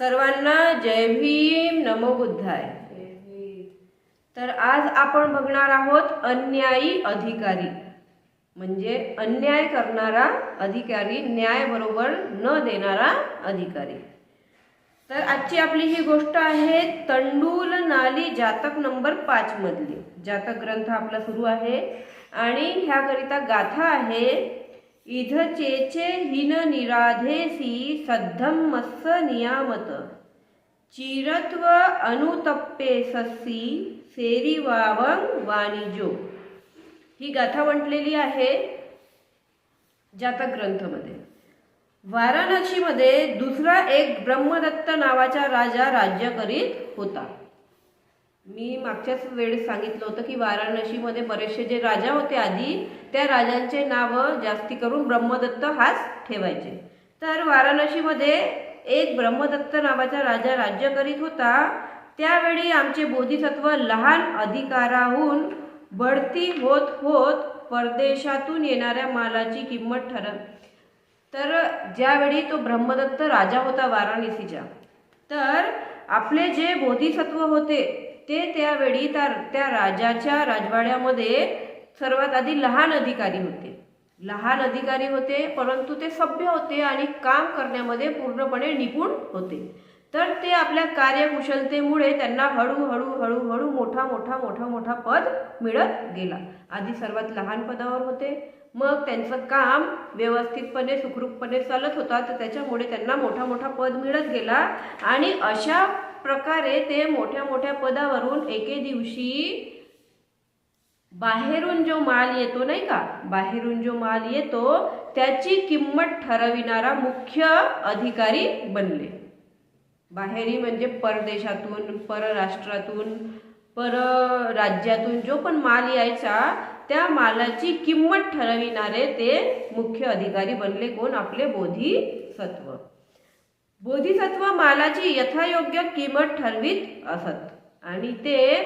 सर्वांना जय भीम नमो बुद्धाय. तर आज आपण बघणार आहोत अन्यायी अधिकारी. म्हणजे अन्याय करणारा अधिकारी न्याय बरोबर न देणारा अधिकारी. तर आजची आपली ही गोष्ट आहे तंडूल नाली जातक नंबर पाच मधली. जातक ग्रंथ आपला सुरू आहे. आणि ह्याकरिता गाथा आहे इधचेचे हिन निराधेसी सद्धम नियामत। चिरत्व अनुतप्पे सस्सी सेरी वावंग वाणिजो ही गाथा म्हटलेली आहे जातक ग्रंथमध्ये वाराणसीमध्ये दुसरा एक ब्रह्मदत्त नावाचा राजा राज्य करीत होता. मी मागच्याच वेळेस सांगितलं होतं की वाराणसीमध्ये बरेचसे जे राजा होते आधी त्या राजांचे नावं जास्ती करून ब्रह्मदत्त हाच ठेवायचे. तर वाराणसीमध्ये एक ब्रह्मदत्त नावाचा राजा राज्य करीत होता. त्यावेळी आमचे बोधिसत्व लहान अधिकाराहून बढती होत होत परदेशातून येणाऱ्या मालाची किंमत ठरव तर ज्यावेळी तो ब्रह्मदत्त राजा होता वाराणसीचा तर आपले जे बोधिसत्व होते ते त्यावेळी त्या त्या राजाच्या राजवाड्यामध्ये सर्वात आधी लहान अधिकारी होते. लहान अधिकारी होते परंतु ते सभ्य होते आणि काम करण्यामध्ये पूर्णपणे निपुण होते. तर ते आपल्या कार्यकुशलतेमुळे त्यांना हळूहळू हळूहळू मोठा मोठा मोठा मोठा पद मिळत गेला. आधी सर्वात लहान पदावर होते. मग त्यांचं काम व्यवस्थितपणे सुखरूपपणे चालत होता तर त्याच्यामुळे त्यांना मोठा मोठा पद मिळत गेला. आणि अशा प्रकारे ते मोठ्या मोठ्या पदावरून एके दिवशी बाहेरून जो माल येतो नाही का बाहेरून जो माल येतो त्याची किंमत ठरविणारा मुख्य अधिकारी बनले. बाहेरी म्हणजे परदेशातून परराष्ट्रातून पर राज्यातून जो पण माल यायचा त्या मालाची किंमत ठरविणारे ते मुख्य अधिकारी बनले कोण? आपले बोधिसत्व. बोधिसत्व मालाची यथायोग्य किंमत ठरवीत असत. आणि ते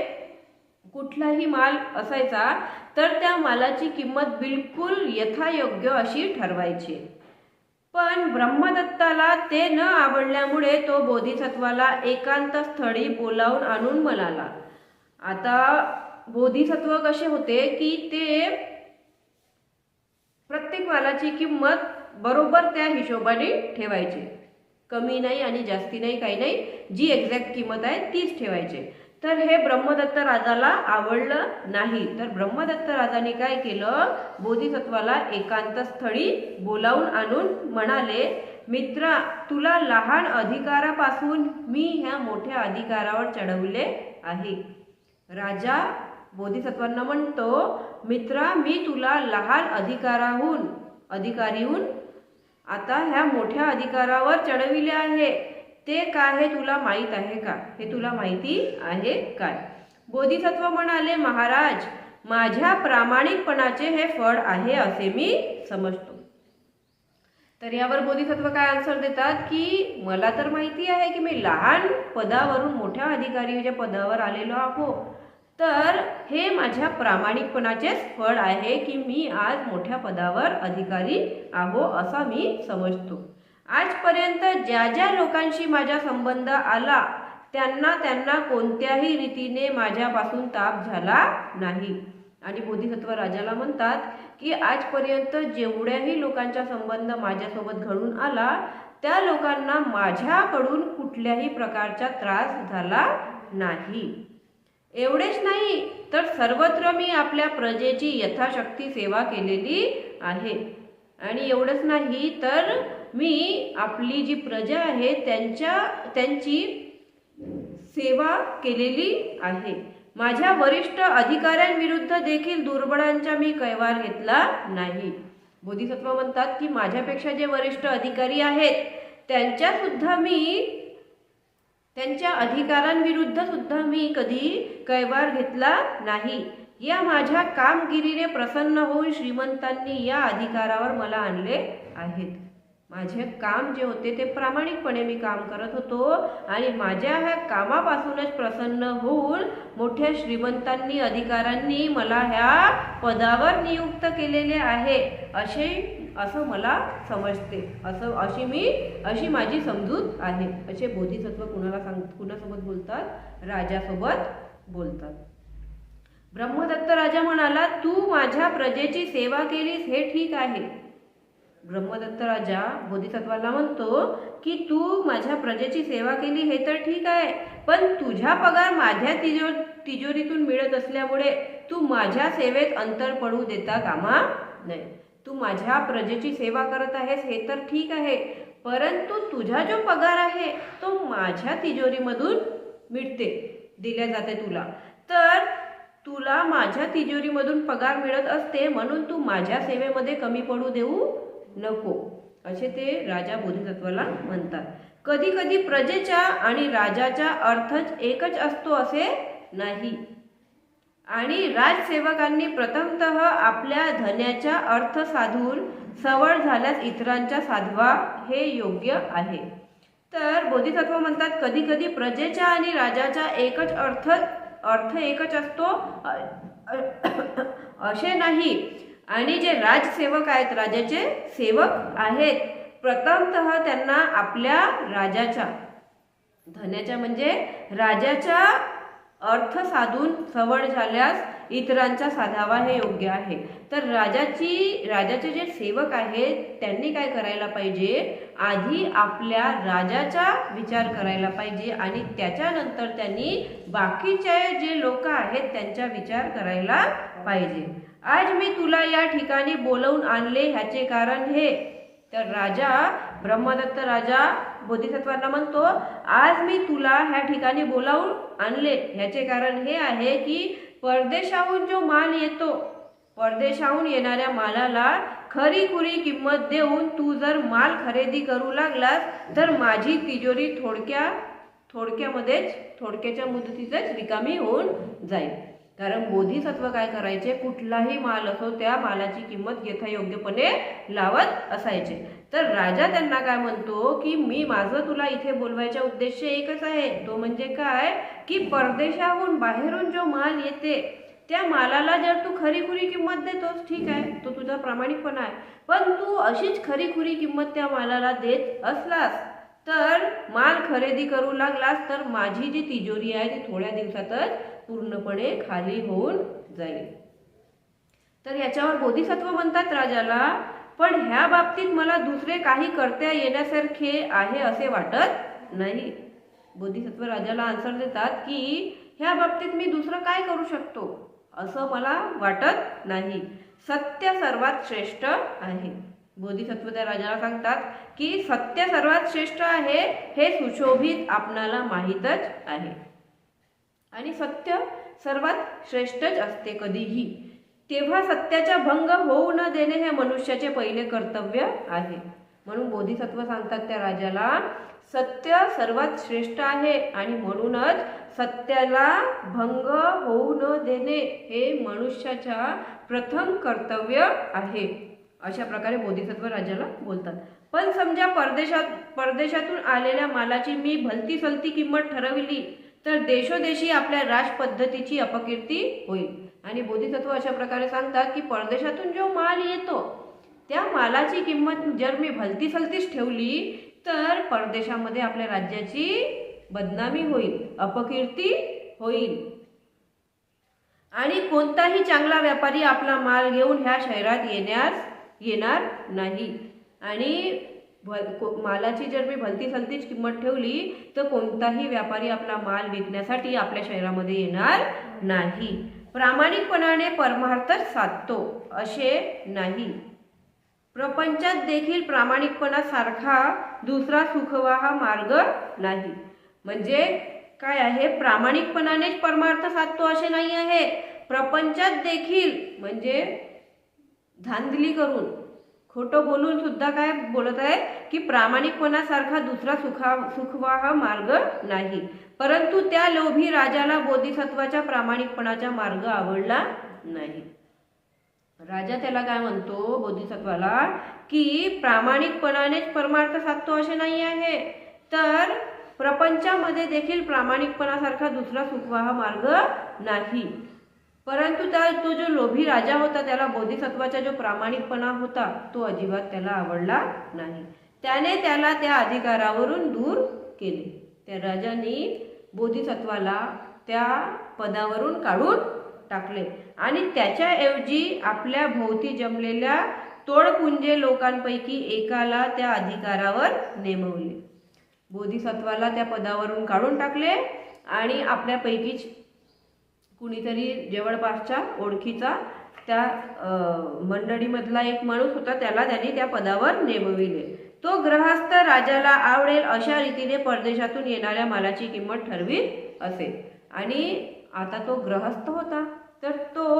कुठलाही माल असायचा तर त्या मालाची किंमत बिलकुल यथायोग्य अशी ठरवायची. पण ब्रह्मदत्ताला ते न आवडल्यामुळे तो बोधिसत्वाला एकांत स्थळी बोलावून आणून म्हणाला. आता बोधिसत्व कसे होते की ते प्रत्येक मालाची किंमत बरोबर त्या हिशोबाने ठेवायचे. कमी नाही आणि जास्ती नाही काही नाही. जी एक्झॅक्ट किंमत आहे तीच ठेवायचे. तर हे ब्रह्मदत्त राजाला आवडलं नाही. तर ब्रह्मदत्त राजाने काय केलं? बोधिसत्वाला एकांत स्थळी बोलावून आणून म्हणाले मित्रा तुला लहान अधिकारापासून मी ह्या मोठ्या अधिकारावर चढवले आहे. राजा बोधिसत्वांना म्हणतो मित्रा मी तुला लहान अधिकाराहून अधिकारीहून आता ह्या मोठ्या अधिकारावर चढविले आहे. ते काय हे तुला माहीत आहे का? हे तुला माहिती आहे काय? बोधिसत्व म्हणाले महाराज माझ्या प्रामाणिकपणाचे हे फळ आहे असे मी समजतो. तर यावर बोधिसत्व काय आन्सर देतात? की मला तर माहिती आहे की मी लहान पदावरून मोठ्या अधिकारीच्या पदावर आलेलो आहो तर हे माझ्या प्रामाणिकपणाचेच फळ आहे की मी आज मोठ्या पदावर अधिकारी आहो असा मी समजतो. आजपर्यंत ज्या ज्या लोकांशी माझा संबंध आला त्यांना त्यांना कोणत्याही रीतीने माझ्यापासून ताप झाला नाही. आणि बोधिसत्व राजाला म्हणतात की आजपर्यंत जेवढ्याही लोकांचा संबंध माझ्यासोबत घडून आला त्या लोकांना माझ्याकडून कुठल्याही प्रकारचा त्रास झाला नाही. एवढेच नाही तर सर्वत्र मी आपल्या प्रजेची यथाशक्ती सेवा केलेली आहे. आणि एवढंच नाही तर मी आपली जी प्रजा आहे त्यांच्या त्यांची सेवा केलेली आहे. माझ्या वरिष्ठ अधिकाऱ्यांविरुद्ध देखील दुर्बळांचा मी कैवार घेतला नाही. बोधिसत्व म्हणतात की माझ्यापेक्षा जे वरिष्ठ अधिकारी आहेत त्यांच्यासुद्धा मी त्यांच्या अधिकारांविरुद्ध सुद्धा मी कधी कैवार घेतला नाही. या माझ्या कामगिरीने प्रसन्न होऊन श्रीमंतांनी या अधिकारावर मला आणले आहेत. माझे काम जे होते ते प्रामाणिकपणे मी काम करत होतो आणि माझ्या ह्या कामापासूनच प्रसन्न होऊन मोठ्या श्रीमंतांनी अधिकारांनी मला ह्या पदावर नियुक्त केलेले आहे असे असं मला समजते. असं अशी मी अशी माझी समजूत आहे. असे बोधिसत्व कुणाला सांग कुणासोबत बोलतात? राजासोबत बोलतात. ब्रह्मदत्त राजा म्हणाला तू माझ्या प्रजेची सेवा केलीस हे ठीक आहे. ब्रह्मदत्त राजा बोधिसत्वाला म्हणतो की तू माझ्या प्रजेची सेवा केली हे तर ठीक आहे. पण तुझा पगार माझ्या तिजो तिजोरीतून मिळत असल्यामुळे तू माझ्या सेवेत अंतर पडू देता कामा नाही तू माझ्या प्रजेची सेवा करत आहेस हे तर ठीक आहे. परंतु तुझा जो पगार आहे तो माझ्या तिजोरीमधून मिळते दिल्या जाते तुला. तर तुला माझ्या तिजोरीमधून पगार मिळत असते म्हणून तू माझ्या सेवेमध्ये कमी पडू देऊ नको असे ते राजा बोधिसत्वाला म्हणतात. कधी कधी प्रजेच्या आणि राजाचा अर्थच एकच असतो असे नाही. आणि राजसेवकांनी प्रथमतः आपल्या धन्याचा अर्थ साधून सवड झाल्यास इतरांच्या साधवा हे योग्य आहे. तर बोधिसत्व म्हणतात कधी कधी प्रजेच्या आणि राजाचा एकच अर्थ अर्थ एकच असतो असे नाही. आणि जे राजसेवक आहेत राजाचे सेवक आहेत प्रथमतः त्यांना आपल्या राजाच्या धन्याच्या म्हणजे राजाच्या अर्थ साधून सवड झाल्यास इतरांचा साधावा हे योग्य आहे. तर राजाची राजाचे जे सेवक आहेत त्यांनी काय करायला पाहिजे? आधी आपल्या राजाचा विचार करायला पाहिजे आणि त्याच्यानंतर त्यांनी बाकीचे जे लोक आहेत त्यांचा विचार करायला पाहिजे. आज मी तुला या ठिकाणी बोलवून आणले ह्याचे कारण हे. तर राजा ब्रह्मदत्त राजा बोधिसत्वांना म्हणतो आज मी तुला ह्या ठिकाणी बोलावून आणले. ह्याचे कारण हे आहे की परदेशाहून जो माल येतो परदेशाहून येणाऱ्या मालाला खरी खुरी किंमत देऊन तू जर माल खरेदी करू लागलास तर माझी तिजोरी थोडक्या थोडक्यामध्येच थोडक्याच्या मुदतीतच रिकामी होऊन जाईल. कारण बोधिसत्व काय करायचे? कुठलाही माल असो त्या मालाची किंमत यथायोग्यपणे लावत असायचे. तर राजा त्यांना काय म्हणतो की मी माझं तुला इथे बोलवायचा उद्देश एकच आहे. तो म्हणजे काय? की परदेशाहून बाहेरून जो माल येते त्या मालाला जर तू खरीखुरी किंमत देतोस ठीक आहे तो तुझा प्रामाणिकपणा आहे. पण तू अशीच खरीखुरी किंमत त्या मालाला देत असलास तर माल खरेदी करू लागलास तर माझी जी तिजोरी आहे ती थोड्या दिवसातच पूर्णपणे खाली होऊन जाईल. तर याच्यावर बोधिसत्व म्हणतात राजाला पण ह्या बाबतीत मला दुसरे काही करता येण्यासारखे आहे असे वाटत नाही. बोधिसत्व राजाला आन्सर देतात की ह्या बाबतीत मी दुसरं काय करू शकतो? असं मला वाटत नाही. सत्य सर्वात श्रेष्ठ आहे. बोधिसत्व त्या राजाला सांगतात की सत्य सर्वात श्रेष्ठ आहे हे सुशोभित आपणाला माहीतच आहे. आणि सत्य सर्वात श्रेष्ठच असते कधीही. तेव्हा सत्याचा भंग होऊ न देणे हे मनुष्याचे पहिले कर्तव्य आहे. म्हणून बोधिसत्व सांगतात त्या राजाला सत्य सर्वात श्रेष्ठ आहे आणि म्हणूनच सत्याला भंग होऊ न देणे हे मनुष्याच्या प्रथम कर्तव्य आहे. अशा प्रकारे बोधिसत्व राजाला बोलतात. पण समजा परदेशात परदेशातून आलेल्या मालाची मी भलती सलती किंमत ठरविली तर देशोदेशी आपल्या राजपद्धतीची अपकीर्ती होईल. आणि बोधिसत्व अशा प्रकारे सांगतात की परदेशातून जो माल येतो त्या मालाची किंमत जर मी भलती सलतीच ठेवली तर परदेशामध्ये आपल्या राज्याची बदनामी होईल अपकीर्ती होईल. आणि कोणताही चांगला व्यापारी आपला माल घेऊन ह्या शहरात येण्यास येणार नाही. आणि भल को- मालाची जर मी भलती सलतीच किंमत ठेवली तर कोणताही व्यापारी आपला माल विकण्यासाठी आपल्या शहरामध्ये येणार नाही. प्रामाणिकपणाने परमार्थ साधतो असे नाही. प्रपंचात देखील प्रामाणिकपणासारखा दुसरा सुखवा हा मार्ग नाही. म्हणजे काय आहे? प्रामाणिकपणानेच परमार्थ साधतो असे नाही आहे. प्रपंचात देखील म्हणजे धांदली करून खोटं बोलून सुद्धा काय बोलत आहे? की प्रामाणिकपणासारखा दुसरा सुखा सुखवाह मार्ग नाही. परंतु त्या लोभी राजाला बोधिसत्वाच्या प्रामाणिकपणाचा मार्ग आवडला नाही. राजा त्याला काय म्हणतो? बोधिसत्वाला की प्रामाणिकपणानेच परमार्थ साधतो असे नाही आहे. तर प्रपंचामध्ये देखील प्रामाणिकपणासारखा दुसरा सुखवाह मार्ग नाही. परंतु त्या तो जो लोभी राजा होता त्याला बोधिसत्वाचा जो प्रामाणिकपणा होता तो अजिबात त्याला आवडला नाही. त्याने त्याला त्या अधिकारावरून दूर केले. त्या राजाने बोधिसत्वाला त्या पदावरून काढून टाकले. आणि त्याच्याऐवजी आपल्या भोवती जमलेल्या तोडपुंजे लोकांपैकी एकाला त्या अधिकारावर नेमवले. बोधिसत्वाला त्या पदावरून काढून टाकले आणि आपल्यापैकीच कुणीतरी जवळपासच्या ओळखीचा त्या मंडळीमधला एक माणूस होता त्याला त्यांनी त्या पदावर नेमविले. तो ग्रहस्थ राजाला आवडेल अशा रीतीने परदेशातून येणाऱ्या मालाची किंमत ठरवीत असे. आणि आता तो ग्रहस्थ होता. तर तो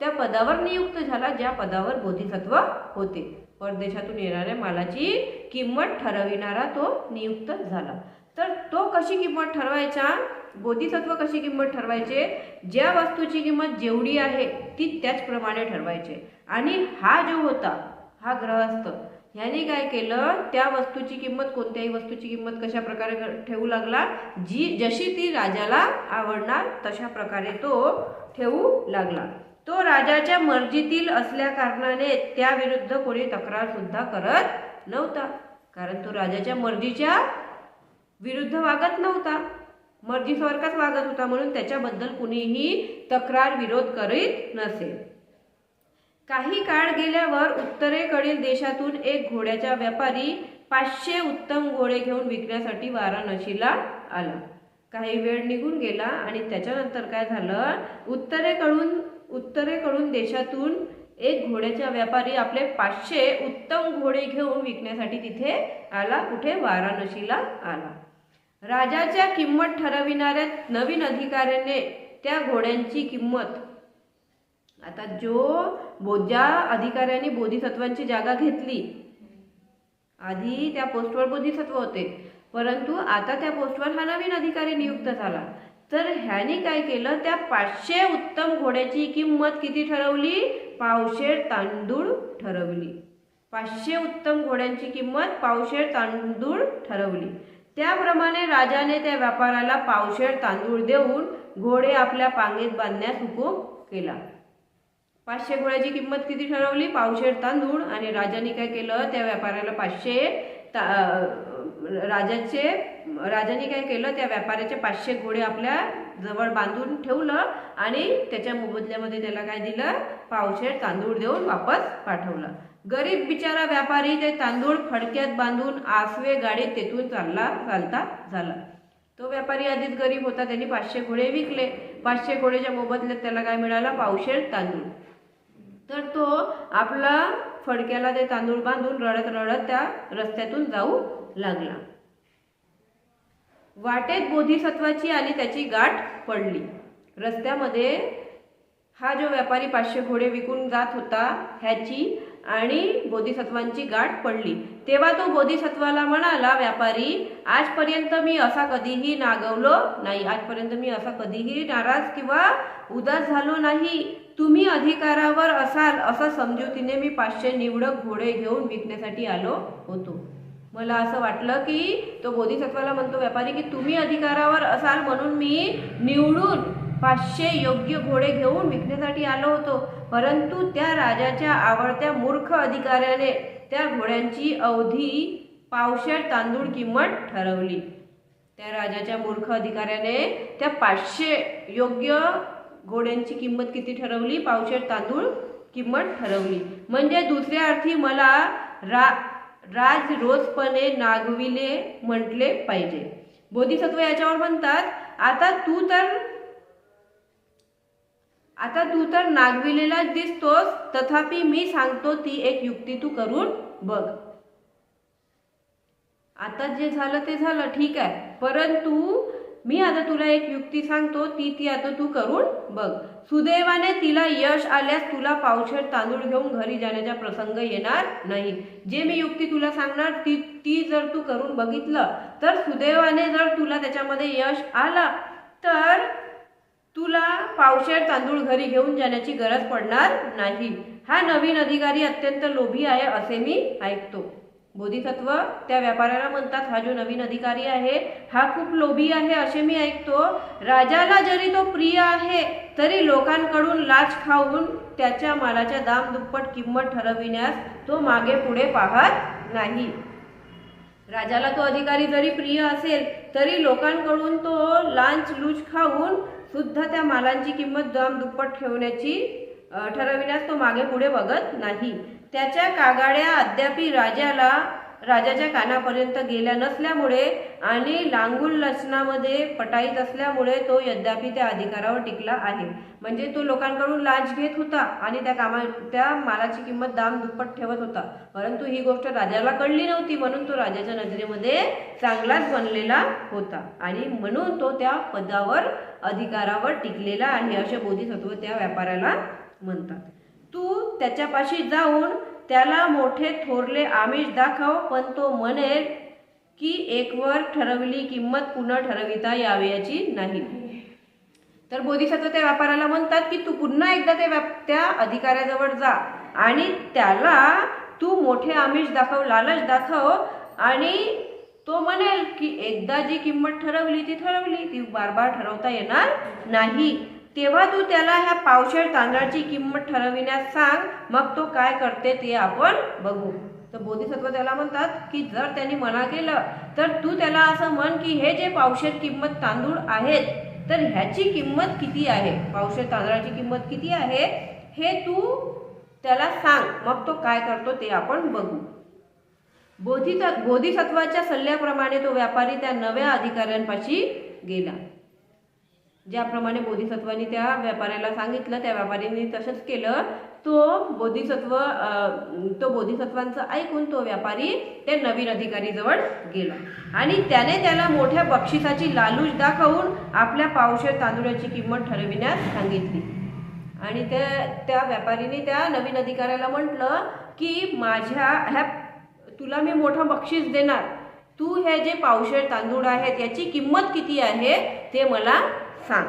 त्या पदावर नियुक्त झाला ज्या पदावर बोधिसत्व होते. परदेशातून येणाऱ्या मालाची किंमत ठरविणारा तो नियुक्त झाला. तर तो कशी किंमत ठरवायचा? बोधिसत्व कशी किंमत ठरवायचे? ज्या वस्तूची किंमत जेवढी आहे ती त्याचप्रमाणे ठरवायचे. आणि हा जो होता हा ग्रहस्थ ह्याने काय केलं? त्या वस्तूची किंमत कोणत्याही वस्तूची किंमत कशा प्रकारे ठेवू लागला? जी जशी ती राजाला आवडणार तशा प्रकारे तो ठेवू लागला. तो राजाच्या मर्जीतील असल्या कारणाने त्याविरुद्ध कोणी तक्रार सुद्धा करत नव्हता. कारण तो राजाच्या मर्जीच्या विरुद्ध वागत नव्हता. मर्जीसारखाच वागत होता म्हणून त्याच्याबद्दल कुणीही तक्रार विरोध करीत नसेल काही काळ गेल्यावर उत्तरेकडील देशातून एक घोड्याचा व्यापारी पाचशे उत्तम घोडे घेऊन विकण्यासाठी वाराणसीला आला. काही वेळ निघून गेला आणि त्याच्यानंतर काय झालं? उत्तरेकडून उत्तरेकडून देशातून एक घोड्याचा व्यापारी आपले पाचशे उत्तम घोडे घेऊन विकण्यासाठी तिथे आला. कुठे? वाराणसीला आला. राजाच्या किंमत ठरविणाऱ्या नवीन अधिकाऱ्याने त्या घोड्यांची किंमत. आता जो बो ज्या अधिकाऱ्याने बोधिसत्वांची जागा घेतली. आधी त्या पोस्टवर बोधिसत्व होते. परंतु आता त्या पोस्टवर हा नवीन अधिकारी नियुक्त झाला. तर ह्याने काय केलं? त्या पाचशे उत्तम घोड्याची किंमत किती ठरवली? पावशेर तांदूळ ठरवली. पाचशे उत्तम घोड्यांची किंमत पावशेर तांदूळ ठरवली. त्याप्रमाणे राजाने त्या व्यापाराला पावशेर तांदूळ देऊन घोडे आपल्या पांगेत बांधण्यास हुकूम केला. पाचशे घोड्याची किंमत किती ठरवली? पावशेर तांदूळ. आणि राजाने काय केलं? त्या व्यापाऱ्याला पाचशे ता राजाचे राजाने काय केलं? त्या व्यापाऱ्याचे पाचशे घोडे आपल्या जवळ बांधून ठेवलं आणि त्याच्या मोबदल्यामध्ये त्याला काय दिलं? पावशेर तांदूळ देऊन वापस पाठवलं. गरीब बिचारा व्यापारी ते तांदूळ फडक्यात बांधून आसवे गाडीत तेथून चालला चालता झाला. तो व्यापारी आधीच गरीब होता त्यांनी पाचशे घोडे विकले. पाचशे घोडेच्या मोबदल्यात त्याला काय मिळाला? पावशेर तांदूळ. तर तो आपला फडक्याला ते तांदूळ बांधून रडत रडत त्या रस्त्यातून जाऊ लागला. वाटेत बोधिसत्वाची आणि त्याची गाठ पडली. रस्त्यामध्ये हा जो व्यापारी पाचशे घोडे विकून जात होता ह्याची आणि बोधिसत्वांची गाठ पडली. तेव्हा तो बोधिसत्वाला म्हणाला व्यापारी आजपर्यंत मी असा कधीही नागवलो नाही. आजपर्यंत मी असा कधीही नाराज किंवा उदास झालो नाही. तुम्ही अधिकारावर असाल असं समजुतीने मी पाचशे निवडक घोडे घेऊन विकण्यासाठी आलो होतो. मला असं वाटलं की तो बोधिसत्वाला म्हणतो व्यापारी की तुम्ही अधिकारावर असाल म्हणून मी निवडून पाचशे योग्य घोडे घेऊन विकण्यासाठी आलो होतो. परंतु त्या राजाच्या आवडत्या मूर्ख अधिकाऱ्याने त्या घोड्यांची अवधी पावशेर तांदूळ किंमत ठरवली. त्या राजाच्या मूर्ख अधिकाऱ्याने त्या पाचशे योग्य घोड्यांची किंमत किती ठरवली? पावशेर तांदूळ किंमत ठरवली. म्हणजे दुसऱ्या अर्थी मला रा राज रोजपणे नागविले म्हटले पाहिजे. बोधिसत्व याच्यावर म्हणतात आता तू तर आता तू तर नागविलेलाच दिसतोस तथापि मी सांगतो ती एक युक्ती तू करून बघ. आता जे झालं ते झालं ठीक आहे. परंतु मी आता तुला एक युक्ती सांगतो ती ती आता तू करून बघ. सुदैवाने तिला यश आल्यास तुला पावशेर तांदूळ घेऊन घरी जाण्याचा प्रसंग येणार नाही. जे मी युक्ती तुला सांगणार ती ती जर तू करून बघितलं तर सुदैवाने जर तुला त्याच्यामध्ये यश आला तर तुला पावशेर तांदूळ घरी घेऊन जाण्याची गरज पडणार नाही. हा नवीन अधिकारी अत्यंत लोभी आहे असे मी ऐकतो. बोधिसत्व त्या व्यापाऱ्याला म्हणतात हा जो नवीन अधिकारी आहे हा खूप लोभी आहे असे मी ऐकतो. राजाला जरी तो प्रिय आहे तरी लोकांकडून लाच खाऊन त्याच्या मालाच्या दाम दुप्पट किंमत ठरविण्यास तो मागे पुढे पाहत नाही. राजाला तो अधिकारी जरी प्रिय असेल तरी लोकांकडून तो लांच लूच खाऊन सुद्धा त्या मालांची किंमत दाम दुप्पट ठेवण्याची ठरविण्यास तो मागे पुढे बघत नाही. त्याच्या कागाड्या अद्यापी राजाला राजाच्या कानापर्यंत गेल्या नसल्यामुळे आणि लांगुल लसणामध्ये पटाईत असल्यामुळे तो यद्यापि त्या अधिकारावर टिकला आहे. म्हणजे तो लोकांकडून लाच घेत होता आणि त्या कामा त्या मालाची किंमत दाम दुप्पट ठेवत होता. परंतु ही गोष्ट राजाला कळली नव्हती म्हणून तो राजाच्या नजरेमध्ये चांगलाच बनलेला होता. आणि म्हणून तो त्या पदावर अधिकारावर टिकलेला आहे असे बोधिसत्व त्या व्यापाऱ्याला म्हणतात. तू त्याच्यापाशी जाऊन त्याला मोठे थोरले आमिष दाखव पण तो म्हणेल की एकवर ठरवली किंमत पुन्हा ठरविता यावयाची नाही. तर बोधिसत्व त्या व्यापाऱ्याला म्हणतात की तू पुन्हा एकदा ते व्याप त्या अधिकाऱ्याजवळ जा आणि त्याला तू मोठे आमिष दाखव लालच दाखव आणि तो म्हणेल की एकदा जी किंमत ठरवली ती ठरवली. ती बार बार ठरवता येणार नाही. तेव्हा तू त्याला ह्या पावशेर तांदळाची किंमत ठरविण्यास सांग. मग तो काय करते ते आपण बघू. तर बोधिसत्व त्याला म्हणतात की जर त्यांनी मना केलं तर तू त्याला असं म्हण की हे जे पावशेर किंमत तांदूळ आहेत तर ह्याची किंमत किती आहे? पावशेर तांदळाची किंमत किती आहे? हे तू त्याला सांग. मग तो काय करतो ते आपण बघू. बोधित बोधिसत्वाच्या सल्ल्याप्रमाणे तो व्यापारी त्या नव्या अधिकाऱ्यांपाशी गेला. ज्याप्रमाणे बोधिसत्वानी त्या व्यापाऱ्याला सांगितलं त्या व्यापाऱ्यांनी तसंच केलं. तो बोधिसत्व तो बोधिसत्वांचं ऐकून तो व्यापारी त्या नवीन अधिकारीजवळ गेला. आणि त्याने त्याला मोठ्या बक्षिसाची लालूच दाखवून आपल्या पावशेर तांदूळाची किंमत ठरविण्यास सांगितली. आणि त्या त्या व्यापारीने त्या नवीन अधिकाऱ्याला म्हटलं की माझ्या ह्या तुला मी मोठं बक्षीस देणार. तू हे जे पावशेर तांदूळ आहेत याची किंमत किती आहे ते मला सांग.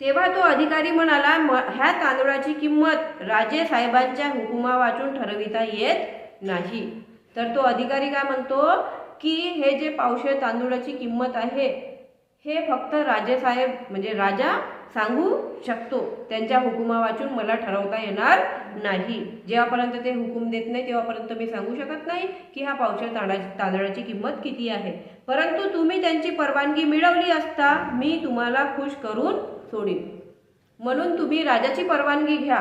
तेव्हा तो अधिकारी म्हणाला "म- ह्या तांदूळाची किंमत राजे साहेबांच्या हुकुमा वाचून ठरविता येत नाही. तर तो अधिकारी काय म्हणतो की हे जे पावशेर तांदूळाची किंमत आहे हे फक्त राजेसाहेब म्हणजे राजा सांगू शकतो. त्यांच्या हुकुमा वाचून मला ठरवता येणार नाही. जेव्हापर्यंत ते हुकूम देत नाही तेव्हापर्यंत मी सांगू शकत नाही की हा पावशेर तांदळा तांदळाची किंमत किती आहे. परंतु तुम्ही त्यांची परवानगी मिळवली असता मी तुम्हाला खुश करून सोडीन. म्हणून तुम्ही राजाची परवानगी घ्या.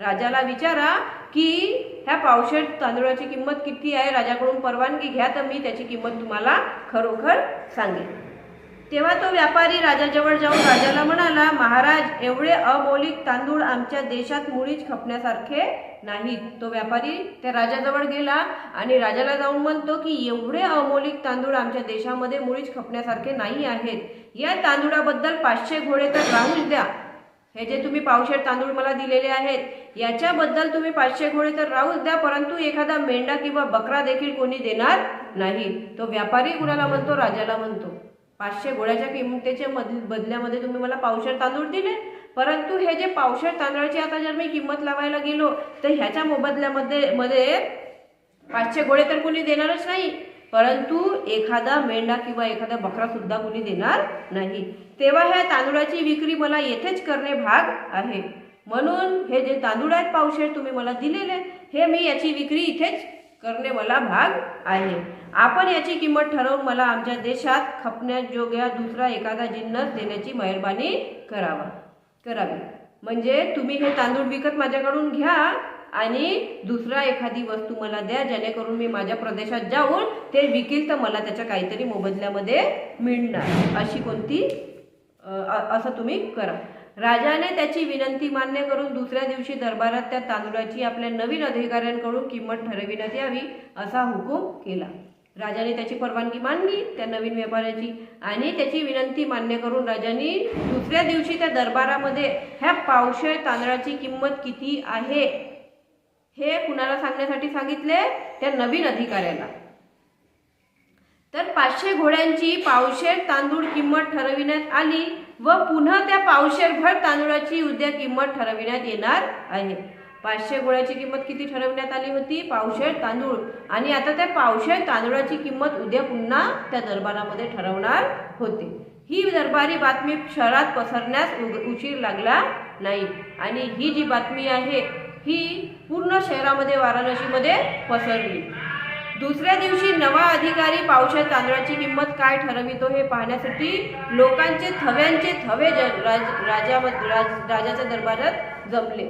राजाला विचारा की ह्या पावशेर तांदूळाची किंमत किती आहे? राजाकडून परवानगी घ्या तर मी त्याची किंमत तुम्हाला खरोखर सांगेन. तेव्हा तो व्यापारी राजाजवळ जाऊन राजाला म्हणाला महाराज एवढे अमौलिक तांदूळ आमच्या देशात मुळीच खपण्यासारखे नाहीत. तो व्यापारी त्या राजाजवळ गेला आणि राजाला जाऊन म्हणतो की एवढे अमौलिक तांदूळ आमच्या देशामध्ये मुळीच खपण्यासारखे नाही आहेत. या तांदूळाबद्दल पाचशे घोडे तर राहूच द्या. हे जे तुम्ही पावशेर तांदूळ मला दिलेले आहेत याच्याबद्दल तुम्ही पाचशे घोडे तर राहूच द्या परंतु एखादा मेंढा किंवा बकरा देखील कोणी देणार नाही. तो व्यापारी कुणाला म्हणतो? राजाला म्हणतो. पाचशे गोळ्याच्या किंमतीच्या मध बदल्यामध्ये तुम्ही मला पावशेर तांदूळ दिले. परंतु हे जे पावशेर तांदळाची आता जर मी किंमत लावायला गेलो तर ह्याच्या मोबदल्यामध्ये मध्ये पाचशे गोळे तर कोणी देणारच नाही. परंतु एखादा मेंढा किंवा एखादा बकरा सुद्धा कोणी देणार नाही. तेव्हा ह्या तांदूळाची विक्री मला येथेच करणे भाग आहे. म्हणून हे जे तांदूळ आहेत पावशेर तुम्ही मला दिलेले हे मी याची विक्री इथेच करणे मला भाग आहे. आपण याची किंमत ठरवून मला आमच्या देशात खपण्याजोग्या दुसरा एखादा जिन्नस देण्याची मेहरबानी करावा. करावी. म्हणजे तुम्ही हे तांदूळ विकत माझ्याकडून घ्या आणि दुसरा एखादी वस्तू मला द्या जेणेकरून मी माझ्या प्रदेशात जाऊन ते विकेल तर मला त्याच्या काहीतरी मोबदल्यामध्ये मिळणार. अशी कोणती असं तुम्ही करा. राजाने त्याची विनंती मान्य करून दुसऱ्या दिवशी दरबारात त्या तांदूळाची आपल्या नवीन अधिकाऱ्यांकडून किंमत ठरविण्यात यावी असा हुकूम केला. राजाने त्याची परवानगी मानली त्या नवीन व्यापाऱ्याची. आणि त्याची विनंती मान्य करून राजाने दुसऱ्या दिवशी त्या दरबारामध्ये ह्या पावशेर तांदळाची किंमत किती आहे हे कुणाला सांगण्यासाठी सांगितले? त्या नवीन अधिकाऱ्याला. तर पाचशे घोड्यांची पावशेर तांदूळ किंमत ठरविण्यात आली. व पुन्हा त्या पावशेरभर तांदूळाची उद्या किंमत ठरविण्यात येणार आहे. पाचशे गोळ्याची किंमत किती ठरवण्यात आली होती? पावशेर तांदूळ. आणि आता त्या पावशेर तांदूळाची किंमत उद्या पुन्हा त्या दरबारामध्ये ठरवणार होते. ही दरबारी बातमी शहरात पसरण्यास उग- उशीर लागला नाही. आणि ही जी बातमी आहे ही पूर्ण शहरामध्ये वाराणसीमध्ये पसरली. दुसऱ्या दिवशी नवा अधिकारी पावशा तांदळाची किंमत काय ठरवितो हे पाहण्यासाठी लोकांचे थव्यांचे थवे राज राजा राज राजाच्या दरबारात जमले.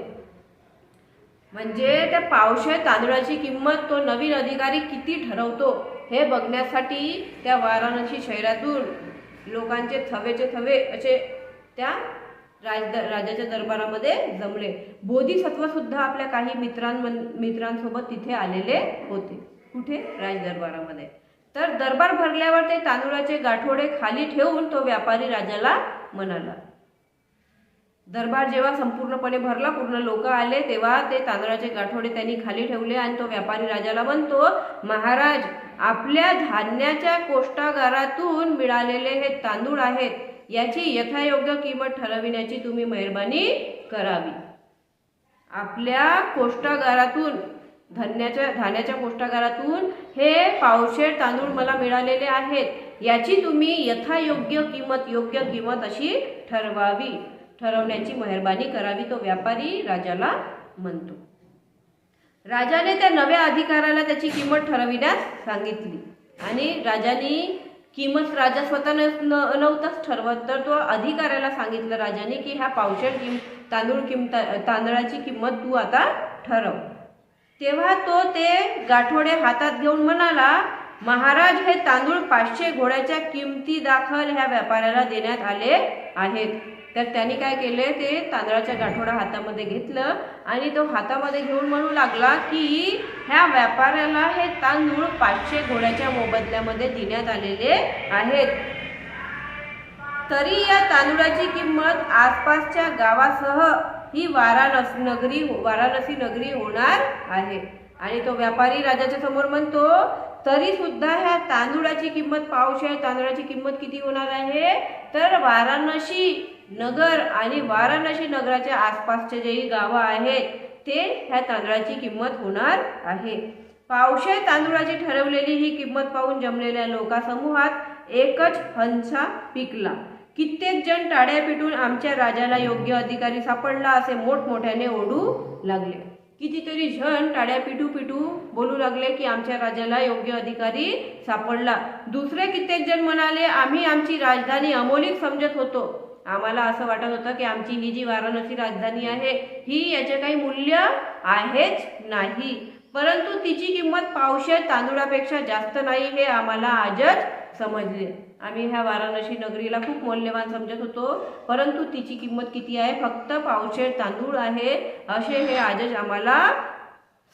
म्हणजे त्या पावशा तांदळाची किंमत तो नवीन अधिकारी किती ठरवतो हे बघण्यासाठी त्या वाराणसी शहरातून लोकांचे थवेचे थवे असे त्या राज राजाच्या दरबारामध्ये जमले. बोधिसत्वसुद्धा आपल्या काही मित्रां मित्रांसोबत तिथे आलेले होते. कुठे? राज दरबारामध्ये तर दरबार भरल्यावर ते तांदूळाचे गाठोडे खाली ठेवून तो व्यापारी राजाला म्हणाला. दरबार जेव्हा संपूर्णपणे भरला पूर्ण लोक आले तेव्हा ते तांदळाचे गाठोडे त्यांनी खाली ठेवले आणि तो व्यापारी राजाला म्हणतो महाराज आपल्या धान्याच्या कोष्टागारातून मिळालेले हे तांदूळ आहेत. याची यथायोग्य किंमत ठरविण्याची तुम्ही मेहरबानी करावी. आपल्या कोष्टागारातून धान्याच्या धान्याच्या कोष्टागारातून हे पावशेर तांदूळ मला मिळालेले आहेत. याची तुम्ही यथायोग्य किंमत योग्य किंमत अशी ठरवावी. ठरवण्याची मेहरबानी करावी तो व्यापारी राजाला म्हणतो. राजाने त्या नव्या अधिकाऱ्याला त्याची किंमत ठरविण्यास सांगितली. आणि राजाने किंमत राजा स्वतः न नव्हताच ठरवत तर तो अधिकाऱ्याला सांगितलं राजाने की ह्या पावशेर किम तांदूळ किंमत तांदळाची किंमत तू आता ठरव. तेव्हा तो ते गाठोडे हातात घेऊन म्हणाला महाराज हे तांदूळ पाचशे घोड्याच्या किमती दाखल ह्या व्यापाऱ्याला देण्यात आले आहेत. तर त्यांनी काय केले? ते तांदळाच्या गाठोडा हातामध्ये घेतलं आणि तो हातामध्ये घेऊन म्हणू लागला की ह्या व्यापाऱ्याला हे तांदूळ पाचशे घोड्याच्या मोबदल्यामध्ये देण्यात आलेले आहेत. तरी या तांदूळाची किंमत आसपासच्या गावासह ही वाराणसी नगरी वाराणसी नगरी होणार आहे. आणि तो व्यापारी राजाच्या समोर म्हणतो तरी सुद्धा ह्या तांदूळाची किंमत पावशे तांदूळाची किंमत किती होणार आहे? तर वाराणसी नगर आणि वाराणसी नगराच्या आसपासचे जे गावं आहेत ते ह्या तांदळाची किंमत होणार आहे. पावशे तांदूळाची ठरवलेली ही किंमत पाहून जमलेल्या लोकासमूहात एकच हंसा पिकला. कित्येक जण टाळ्या पिटून आमच्या राजाला योग्य अधिकारी सापडला असे मोठमोठ्याने ओढू लागले. कितीतरी जण टाळ्या पिटू पिटू बोलू लागले की आमच्या राजाला योग्य अधिकारी सापडला. दुसरे कित्येक जण म्हणाले आम्ही आमची राजधानी अमोलिक समजत होतो. आम्हाला असं वाटत होतं की आमची ही जी वाराणसी राजधानी आहे. ही याचे काही मूल्य आहेच नाही. परंतु तिची किंमत पावशे तांदूळापेक्षा जास्त नाही हे आम्हाला आजच समजले. आम्ही ह्या वाराणसी नगरीला खूप मौल्यवान समजत होतो. परंतु तिची किंमत किती आहे? फक्त पावशेर तांदूळ आहे. असे हे आजच आम्हाला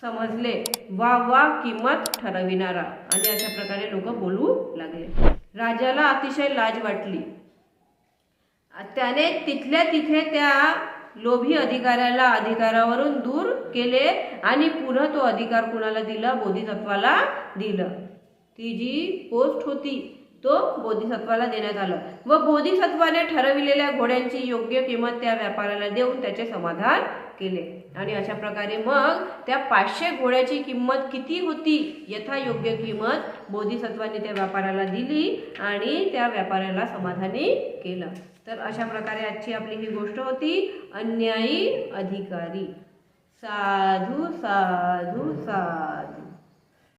समजले. वा वा किंमत ठरविणारा. आणि अशा प्रकारे लोक बोलू लागले. राजाला अतिशय लाज वाटली. त्याने तिथल्या तिथे त्या लोभी अधिकाऱ्याला अधिकारावरून दूर केले आणि पुन्हा तो अधिकार कुणाला दिला? बोधिसत्वाला दिलं. ती जी पोस्ट होती तो बोधिसत्वाला देण्यात आलं. व बोधिसत्वाने ठरविलेल्या घोड्यांची योग्य किंमत त्या व्यापाऱ्याला देऊन त्याचे समाधान केले. आणि अशा प्रकारे मग त्या पाचशे घोड्याची किंमत किती होती यथा योग्य किंमत बोधिसत्वाने त्या व्यापाऱ्याला दिली आणि त्या व्यापाऱ्याला समाधानी केलं. तर अशा प्रकारे आजची आपली ही गोष्ट होती अन्यायी अधिकारी. साधू साधू साधू.